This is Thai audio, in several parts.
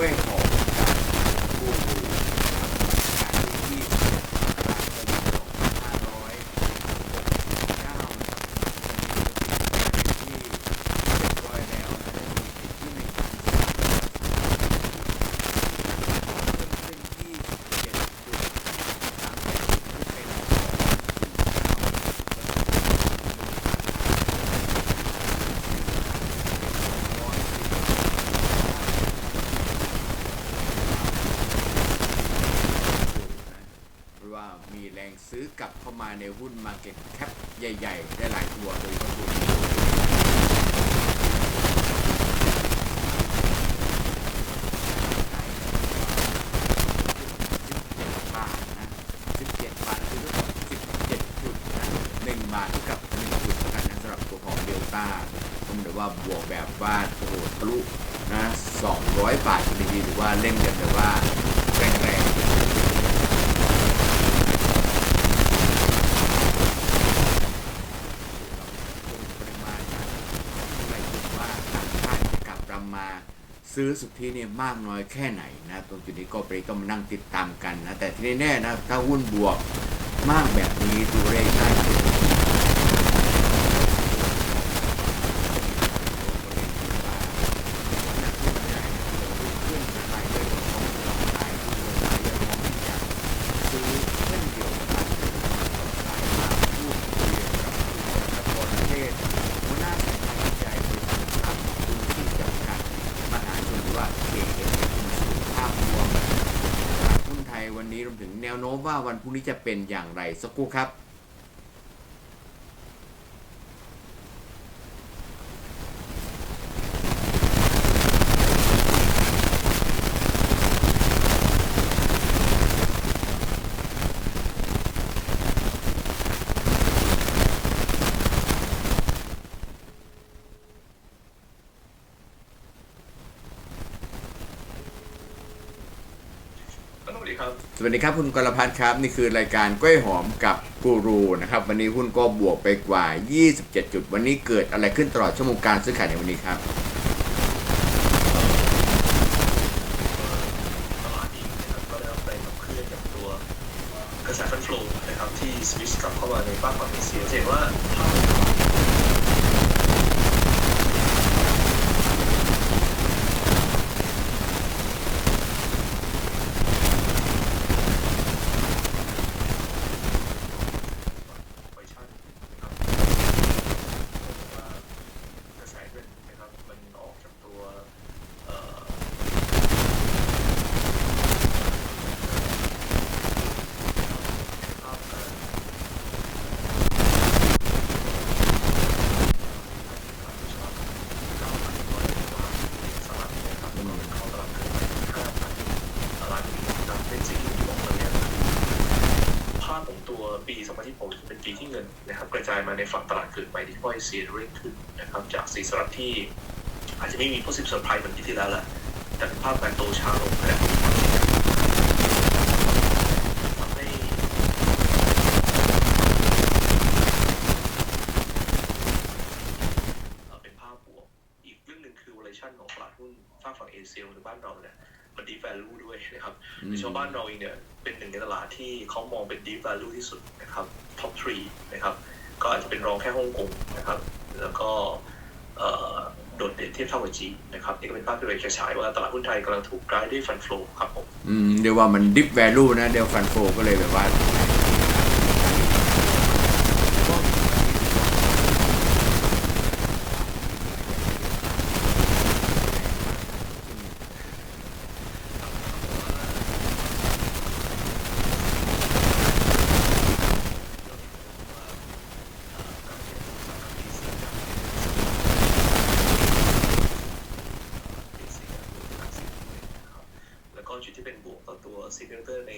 สวัสดีครับพบกับรายการเว้ยของการพูดคุย ซื้อกลับเข้ามา ในหุ้นมาเก็ตแคปใหญ่ ๆ ได้หลายตัวโดยเฉพาะตัวนี้17บาทนะ17บาทคือเท่ากับ17จุดนะ1บาทเท่ากับ1จุดแล้วกันนสำหรับตัวของเดลต้าผมถือว่าบวกแบบว่าโอ้โหทะลุนะ200 บาทกันดีๆหรือว่าเล่นกันแบบว่าแรงๆ ปริมาณการไม่คิดว่าต่างชาติจะกลับรำมา ซื้อสุทธิเนี่ยมากน้อยแค่ไหนนะตรงจุดนี้ก็ไปต้องมานั่งติดตามกันนะแต่ที่แน่ๆนะถ้าหุ้นบวกมากแบบนี้ตัวเลขได้คือขึ้นไปเรื่อยๆของเราหลายหุ้นหลายเรื่องของที่จะซื้อเช่นเดียวกันหลายมาพูดคุยกับคุณประเทศหัวหน้าสำนักใหญ่บริษัททำพื้นที่จำกัดมหาชนหรือว่า KS สุภาพรวมตลาดหุ้นไทยวันนี้รวมถึงแนาวันพรุ่งนี้จะเป็นอย่างไรสักครู่ครับ ดีครับ สวัสดีครับคุณกรพัฒน์ครับ นี่คือรายการกล้วยหอมกับกูรูนะครับ วันนี้หุ้นก็บวกไปกว่า 27 จุด วันนี้เกิดอะไรขึ้นตลอดชั่วโมงการซื้อขายในวันนี้ครับตลาดเองนะครับก็ได้รับแรงขับเคลื่อนจากตัวกระแสฟันฟลูนะครับที่สวิตช์กลับเข้ามาในบ้านฝั่งเอเชียจะเห็นว่าภาพไวชั่นนะครับว่ากระแสเงินนะครับมันออกจากตัวเอ่อ ภาพการเก้าพันร้อยล้านสหรัฐนะครับแล้วก็เป็นเข้าตลาดเกินห้าพันล้านเหรียญนะครับเป็นสิ่งที่บอกตอนนี้ภาพของตัวปี 2026เป็นปีที่เงินนะครับกระจายมาในฝั่งตลาดเกิดใหม่ที่ค่อย เสียเร่งขึ้นนะครับจากสีสหรัฐที่อาจจะไม่มี positive surprise เหมือนปีที่แล้วแหละแต่เป็นภาพการโตช้าลงและทำให้เอ่อเป็นภาพบวกอีกเรื่องหนึ่งคือ valuation ของตลาดหุ้นฝากฝั่งเอเชียหรือบ้านเราเนี่ยมัน deep value ด้วยนะครับอืมในช่วงบ้านเราเองเนี่ยเป็นหนึ่งในตลาดที่เขามองเป็น deep value ที่สุดนะครับ top 3 นะครับ ก็อาจจะเป็นรองแค่ฮ่องกงนะครับ แล้วก็โดดเด่นเทียบเท่ากับจีนนะครับนี่ก็เป็นภาพที่เราจะฉายว่าตลาดหุ้นไทยกำลังถูกกลายด้วยฟันโฟครับผมอืมเดี๋ยวว่ามันดิฟแวลูนะเดี๋ยวฟันโฟก็เลยแบบว่า แล้วก็จุดที่เป็นบวกต่อตัวซีเนเตอร์ใน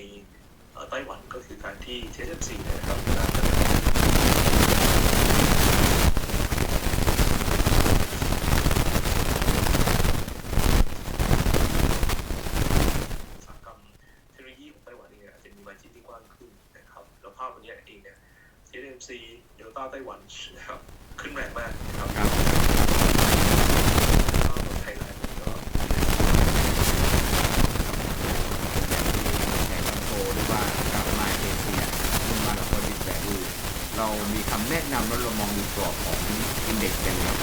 เอ่อไต้หวันก็คือการที่ TSMC เนยนะครับได้พัฒนาอุตสาหกรรมเทคโนโลยีของไต้หวันเองเนี่ยอาจจะมีมาจิ้นที่กว้างขึ้นนะครับแล้วภาพวันนี้เองเนี่ย TSMC เดลต้าไต้หวันนะครับขึ้นแรงมากนะครับ ครับ ไทยแลนด์ก็ แข่งฟันโฟหรือว่ากลับมาเอเชียขึ้นมาแล้วก็ดิฟแวลู เรามีคำแนะนำแล้วเรามองดูกรอบของอินเด็กซ์กันครับ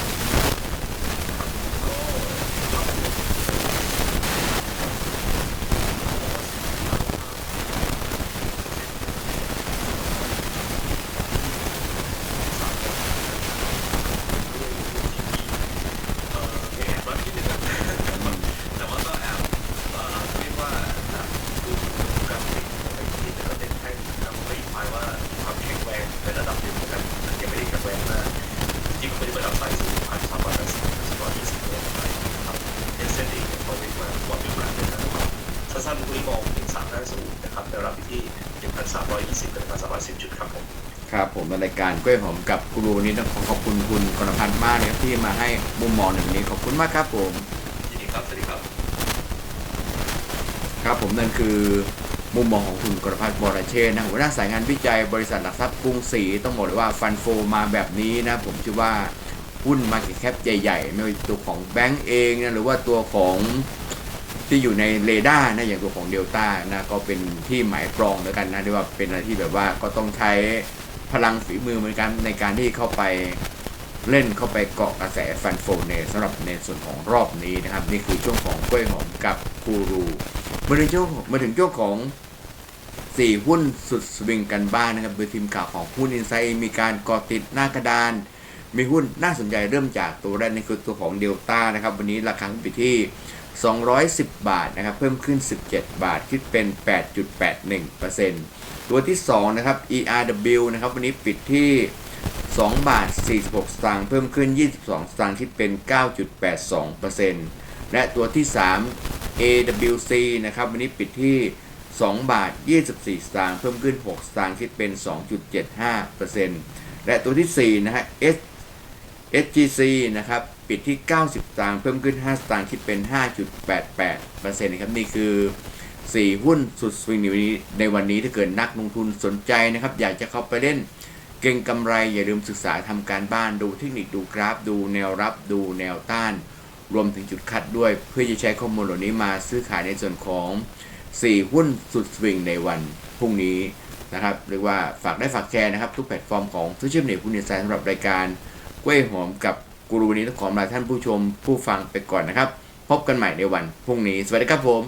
เอ่อแอบมาที่หนึ่งอะแต่ว่าก็แอบเอ่อเรียกว่าดูกราฟิกของไอ้ที่แล้วก็เน้นให้นะครับไม่หมายว่า รุ่งนี้มอง1350นะครับในระดับที่ 1,320กับ1,310จุดครับผมครับผมในรายการกล้วยหอมกับกูรูวันนี้ต้องขอขอบคุณคุณกรพัฒน์มากเลยครับที่มาให้มุมมองหนึ่งนี้ขอบคุณมากครับผมยินดีครับสวัสดีครับครับผมนั่นคือมุมมองของคุณกรพัฒน์บรเชษนะหัวหน้าสายงานวิจัยบริษัทหลักทรัพย์กรุงศรีต้องบอกเลยว่าฟันโฟมาแบบนี้นะผมเชื่อว่าหุ้นมาเก็ตแคปใหญ่ๆไม่ว่าตัวของแบงก์เองนะหรือว่าตัวของ ที่อยู่ในเรดาร์นะอย่างตัวของเดลต้านะก็เป็นที่หมายปรองแล้วกันนะที่ว่าเป็นอะไรที่แบบว่าก็ต้องใช้พลังฝีมือเหมือนกันในการที่เข้าไปเล่นเข้าไปเกาะกระแสฟันโฟในสำหรับในส่วนของรอบนี้นะครับ นี่คือช่วงของกล้วยหอมกับกูรูมาถึงช่วงมาถึงช่วงของ 4 หุ้นสุดสวิงกันบ้างนะครับโดยทีมข่าวของหุ้นอินไซด์มีการก่อติดหน้ากระดาน มีหุ้นน่าสนใจเริ่มจากตัวแรกนี่คือตัวของเดลต้านะครับ วันนี้ราคาขึ้นไปที่ 210 บาทนะครับเพิ่มขึ้น 17 บาทคิดเป็น 8.81%ตัวที่2นะครับ ERW นะครับวันนี้ปิดที่ 2 บาท 46 สตางค์เพิ่มขึ้น 22 สตางค์คิดเป็น 9.82%และตัวที่ 3 AWC นะครับวันนี้ปิดที่ 2 บาท 24 สตางค์เพิ่มขึ้น 6 สตางค์คิดเป็น 2.75%และตัวที่4นะฮะ SGC นะครับ ปิดที่ 90สตางค์เพิ่มขึ้น 5 สตางค์คิดเป็น 5.88%นะครับนี่คือ 4 หุ้นสุดสวิงในวันนี้ในวันนี้ถ้าเกิดนักลงทุนสนใจนะครับ อยากจะเข้าไปเล่นเก่งกำไรอย่าลืมศึกษาทำการบ้านดูเทคนิคดูกราฟ ดูแนวรับดูแนวต้าน รวมถึงจุดคัดด้วย เพื่อจะใช้ข้อมูลเหล่านี้มาซื้อขายในส่วนของ 4 หุ้นสุดสวิงในวันพรุ่งนี้นะครับเรียกว่าฝากได้ฝากแชร์นะครับ ทุกแพลตฟอร์มของโซเชียลมีเดียคุณเนสายสำหรับรายการกล้วยหอมกับ กูรูวันนี้ต้องขอลาท่านผู้ชมผู้ฟังไปก่อนนะครับ พบกันใหม่ในวันพรุ่งนี้ สวัสดีครับผม